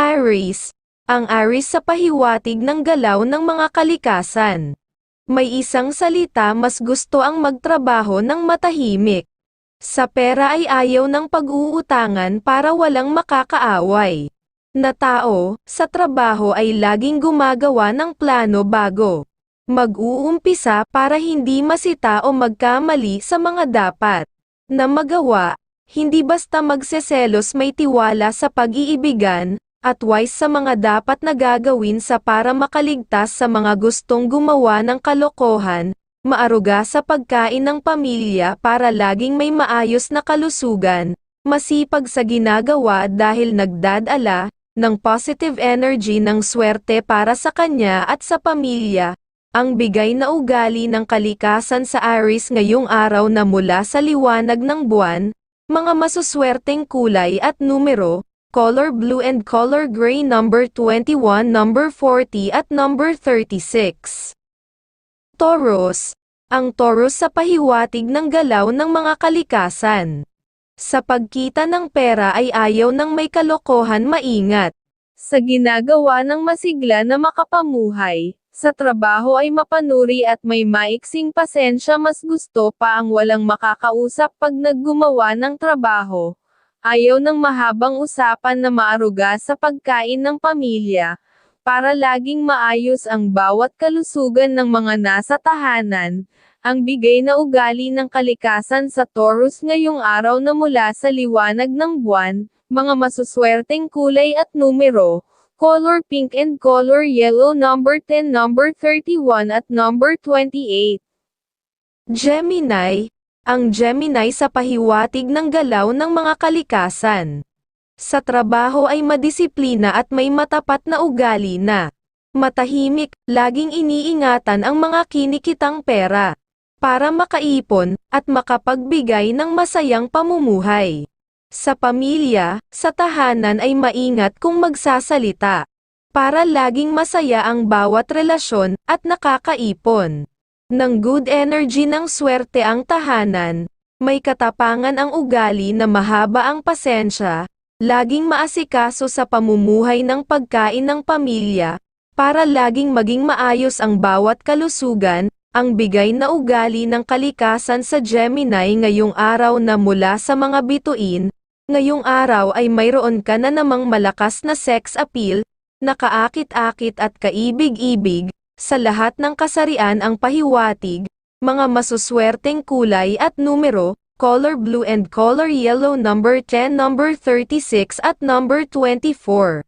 Aries. Ang Aries sa pahiwatig ng galaw ng mga kalikasan. May isang salita mas gusto ang magtrabaho ng matahimik. Sa pera ay ayaw ng pag-uutangan para walang makakaaway. Na tao, sa trabaho ay laging gumagawa ng plano bago. Mag-uumpisa para hindi masita o magkamali sa mga dapat na magawa, hindi basta magseselos may tiwala sa pag-iibigan, at wise sa mga dapat na gagawin sa para makaligtas sa mga gustong gumawa ng kalokohan, maaruga sa pagkain ng pamilya para laging may maayos na kalusugan, masipag sa ginagawa dahil nagdadala ng positive energy ng swerte para sa kanya at sa pamilya, ang bigay na ugali ng kalikasan sa Aries ngayong araw na mula sa liwanag ng buwan, mga masuswerteng kulay at numero, color blue and color gray number 21, number 40 at number 36. Taurus. Ang Taurus sa pahiwatig ng galaw ng mga kalikasan. Sa pagkita ng pera ay ayaw ng may kalokohan maingat. Sa ginagawa ng masigla na makapamuhay, sa trabaho ay mapanuri at may maiksing pasensya mas gusto pa ang walang makakausap pag naggumawa ng trabaho. Ayaw ng mahabang usapan na maaruga sa pagkain ng pamilya, para laging maayos ang bawat kalusugan ng mga nasa tahanan, ang bigay na ugali ng kalikasan sa Taurus ngayong araw na mula sa liwanag ng buwan, mga masuswerteng kulay at numero, color pink and color yellow number 10 number 31 at number 28. Gemini, ang Gemini sa pahiwatig ng galaw ng mga kalikasan. Sa trabaho ay madisiplina at may matapat na ugali na. Matahimik, laging iniingatan ang mga kinikitang pera. Para makaipon, at makapagbigay ng masayang pamumuhay. Sa pamilya, sa tahanan ay maingat kung magsasalita. Para laging masaya ang bawat relasyon, at nakakaipon. Ng good energy ng swerte ang tahanan, may katapangan ang ugali na mahaba ang pasensya, laging maasikaso sa pamumuhay ng pagkain ng pamilya, para laging maging maayos ang bawat kalusugan, ang bigay na ugali ng kalikasan sa Gemini ngayong araw na mula sa mga bituin, ngayong araw ay mayroon ka na namang malakas na sex appeal, nakaakit-akit at kaibig-ibig, sa lahat ng kasarian ang pahiwatig, mga masuswerteng kulay at numero, color blue and color yellow number 10 number 36 at number 24.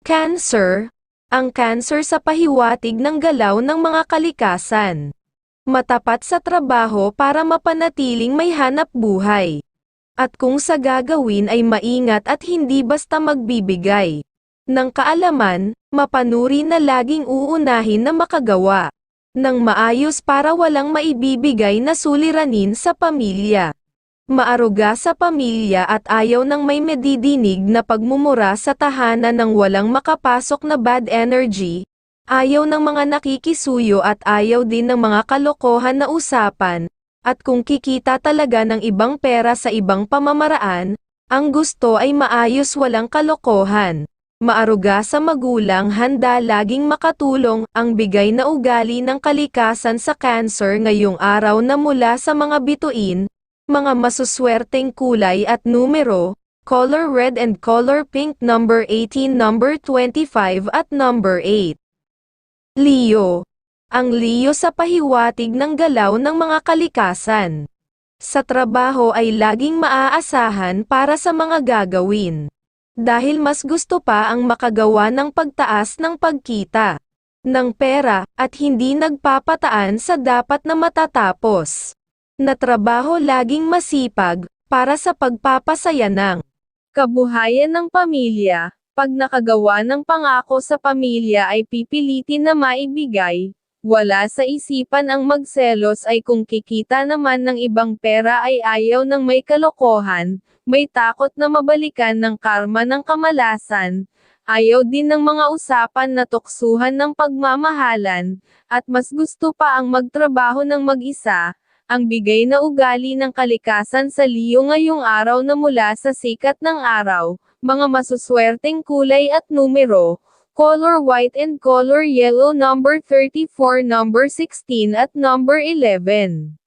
Cancer, ang cancer sa pahiwatig ng galaw ng mga kalikasan. Matapat sa trabaho para mapanatiling may hanap buhay. At kung sa gagawin ay maingat at hindi basta magbibigay ng kaalaman, mapanuri na laging uunahin na makagawa ng maayos para walang maibibigay na suliranin sa pamilya. Maaruga sa pamilya at ayaw ng may medidinig na pagmumura sa tahanan ng walang makapasok na bad energy, ayaw ng mga nakikisuyo at ayaw din ng mga kalokohan na usapan, at kung kikita talaga ng ibang pera sa ibang pamamaraan, ang gusto ay maayos walang kalokohan. Maaruga sa magulang handa laging makatulong ang bigay na ugali ng kalikasan sa cancer ngayong araw na mula sa mga bituin, mga masuswerteng kulay at numero, color red and color pink number 18 number 25 at number 8. Leo. Ang Leo sa pahiwatig ng galaw ng mga kalikasan. Sa trabaho ay laging maaasahan para sa mga gagawin. Dahil mas gusto pa ang makagawa ng pagtaas ng pagkita ng pera at hindi nagpapataan sa dapat na matatapos na trabaho laging masipag para sa pagpapasaya ng kabuhayan ng pamilya. Pag nakagawa ng pangako sa pamilya ay pipilitin na maibigay, wala sa isipan ang magselos ay kung kikita naman ng ibang pera ay ayaw ng may kalokohan, may takot na mabalikan ng karma ng kamalasan, ayaw din ng mga usapan na tuksuhan ng pagmamahalan, at mas gusto pa ang magtrabaho ng mag-isa, ang bigay na ugali ng kalikasan sa liyo ngayong araw na mula sa sikat ng araw, mga masuswerteng kulay at numero, color white and color yellow number 34, number 16 at number 11.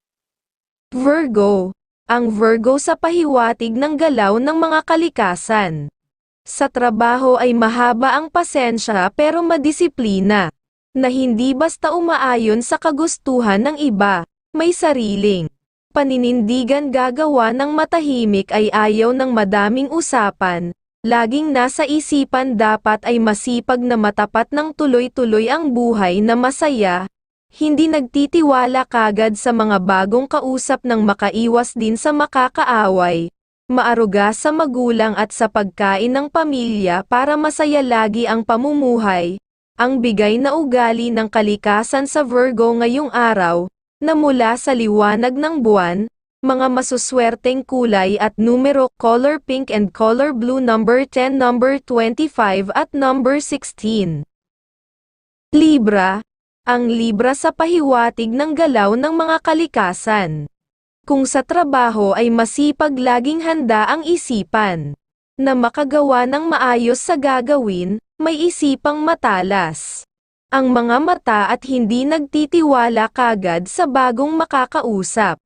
Virgo. Ang Virgo sa pahiwatig ng galaw ng mga kalikasan. Sa trabaho ay mahaba ang pasensya pero madisiplina. Na hindi basta umaayon sa kagustuhan ng iba, may sariling paninindigan gagawa ng matahimik ay ayaw ng madaming usapan, laging nasa isipan dapat ay masipag na matapat ng tuloy-tuloy ang buhay na masaya, hindi nagtitiwala kagad sa mga bagong kausap ng makaiwas din sa makakaaway, maaruga sa magulang at sa pagkain ng pamilya para masaya lagi ang pamumuhay, ang bigay na ugali ng kalikasan sa Virgo ngayong araw, na mula sa liwanag ng buwan, mga masuswerteng kulay at numero color pink and color blue number 10 number 25 at number 16. Libra, ang Libra sa pahiwatig ng galaw ng mga kalikasan. Kung sa trabaho ay masipag laging handa ang isipan, na makagawa ng maayos sa gagawin, may isipang matalas. Ang mga mata at hindi nagtitiwala kagad sa bagong makakausap.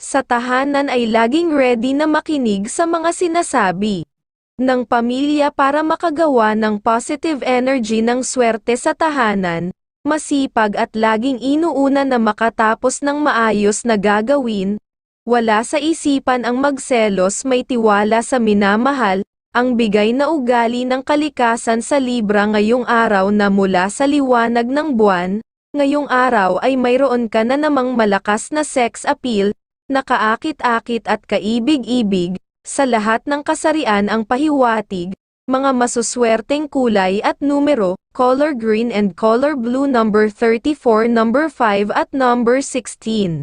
Sa tahanan ay laging ready na makinig sa mga sinasabi ng pamilya para makagawa ng positive energy ng swerte sa tahanan, masipag at laging inuuna na makatapos ng maayos na gagawin, wala sa isipan ang magselos may tiwala sa minamahal, ang bigay na ugali ng kalikasan sa Libra ngayong araw na mula sa liwanag ng buwan, ngayong araw ay mayroon ka na namang malakas na sex appeal, nakaakit-akit at kaibig-ibig, sa lahat ng kasarian ang pahiwatig, mga masuswerteng kulay at numero, color green and color blue number 34, number 5 at number 16.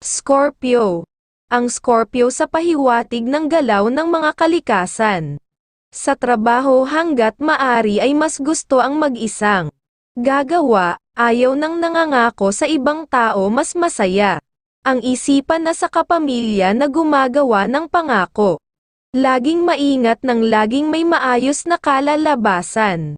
Scorpio ang Scorpio sa pahiwatig ng galaw ng mga kalikasan. Sa trabaho hanggat maari ay mas gusto ang mag-isang gagawa, ayaw nang nangangako sa ibang tao mas masaya. Ang isipan na sa kapamilya na gumagawa ng pangako. Laging maingat ng laging may maayos na kalalabasan.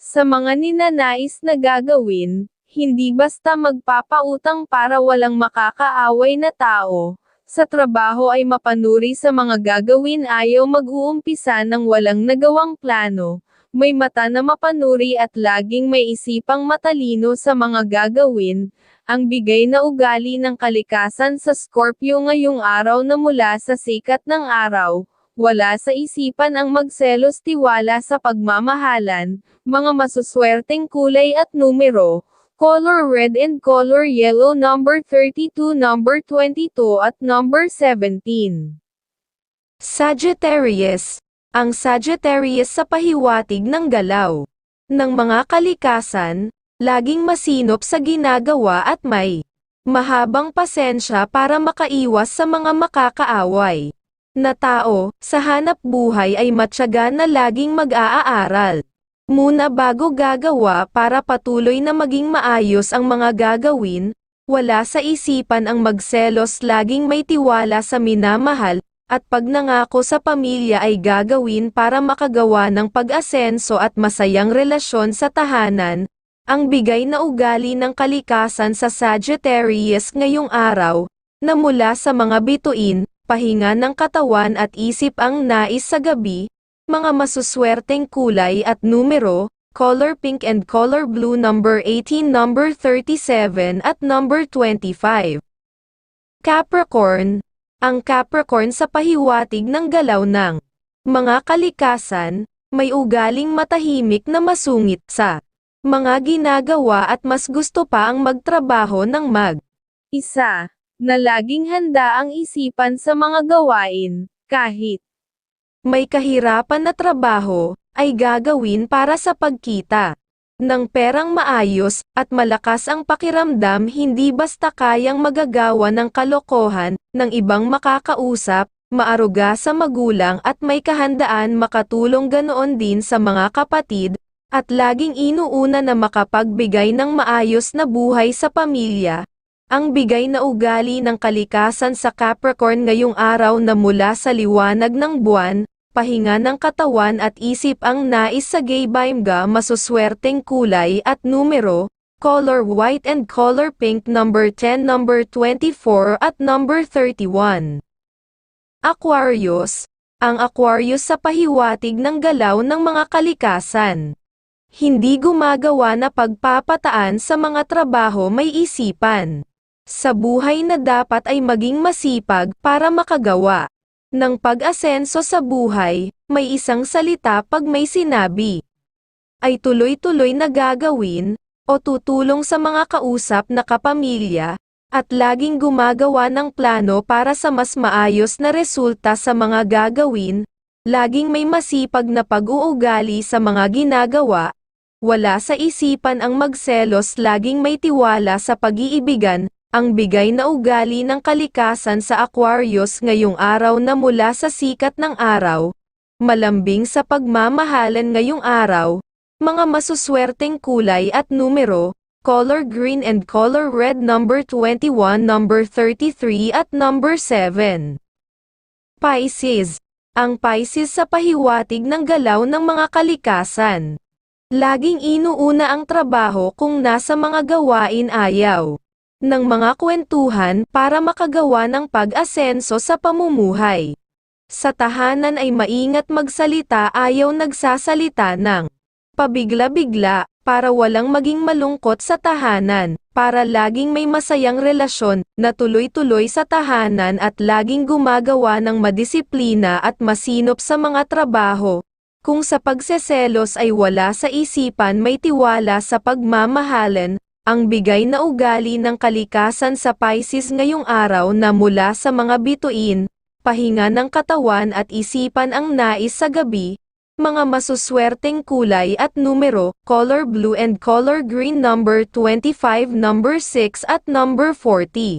Sa mga ninanais na gagawin, hindi basta magpapautang para walang makakaaway na tao, sa trabaho ay mapanuri sa mga gagawin ayaw mag-uumpisa ng walang nagawang plano, may mata na mapanuri at laging may isipang matalino sa mga gagawin, ang bigay na ugali ng kalikasan sa Scorpio ngayong araw na mula sa sikat ng araw, wala sa isipan ang magselos tiwala sa pagmamahalan, mga masuswerteng kulay at numero, color red and color yellow number 32 number 22 at number 17. Sagittarius, ang Sagittarius sa pahiwatig ng galaw. Ng mga kalikasan, laging masinop sa ginagawa at may mahabang pasensya para makaiwas sa mga makakaaway na tao, sa hanap buhay ay matyaga na laging mag-aaral. Muna bago gagawa para patuloy na maging maayos ang mga gagawin, wala sa isipan ang magselos laging may tiwala sa minamahal, at pag nangako sa pamilya ay gagawin para makagawa ng pag-asenso at masayang relasyon sa tahanan, ang bigay na ugali ng kalikasan sa Sagittarius ngayong araw, na mula sa mga bituin, pahinga ng katawan at isip ang nais sa gabi, mga masuswerteng kulay at numero, color pink and color blue number 18 number 37 at number 25. Capricorn, ang Capricorn sa pahiwatig ng galaw ng mga kalikasan, may ugaling matahimik na masungit sa mga ginagawa at mas gusto pa ang magtrabaho ng mag. Isa, na laging handa ang isipan sa mga gawain, kahit may kahirapan na trabaho, ay gagawin para sa pagkita ng perang maayos, at malakas ang pakiramdam hindi basta kayang magagawa ng kalokohan, ng ibang makakausap, maaruga sa magulang at may kahandaan makatulong ganoon din sa mga kapatid, at laging inuuna na makapagbigay ng maayos na buhay sa pamilya. Ang bigay na ugali ng kalikasan sa Capricorn ngayong araw na mula sa liwanag ng buwan, pahinga ng katawan at isip ang nais sa Gaybimga masuswerteng kulay at numero, color white and color pink number 10 number 24 at number 31. Aquarius, ang Aquarius sa pahiwatig ng galaw ng mga kalikasan. Hindi gumagawa na pagpapataan sa mga trabaho may isipan. Sa buhay na dapat ay maging masipag para makagawa. Ng pag-asenso sa buhay, may isang salita pag may sinabi. Ay tuloy-tuloy na gagawin, o tutulong sa mga kausap na kapamilya, at laging gumagawa ng plano para sa mas maayos na resulta sa mga gagawin, laging may masipag na pag-uugali sa mga ginagawa, wala sa isipan ang magselos laging may tiwala sa pag-iibigan, ang bigay na ugali ng kalikasan sa Aquarius ngayong araw na mula sa sikat ng araw, malambing sa pagmamahalan ngayong araw, mga masuswerteng kulay at numero, color green and color red number 21 number 33 at number 7. Pisces. Ang Pisces sa pahiwatig ng galaw ng mga kalikasan. Laging inuuna ang trabaho kung nasa mga gawain ayaw ng mga kwentuhan para makagawa ng pag-asenso sa pamumuhay. Sa tahanan ay maingat magsalita ayaw nagsasalita ng pabigla-bigla, para walang maging malungkot sa tahanan, para laging may masayang relasyon, na tuloy-tuloy sa tahanan at laging gumagawa ng madisiplina at masinop sa mga trabaho. Kung sa pagseselos ay wala sa isipan may tiwala sa pagmamahalan, ang bigay na ugali ng kalikasan sa Pisces ngayong araw na mula sa mga bituin, pahinga ng katawan at isipan ang nais sa gabi, mga masuswerteng kulay at numero, color blue and color green number 25 number 6 at number 40.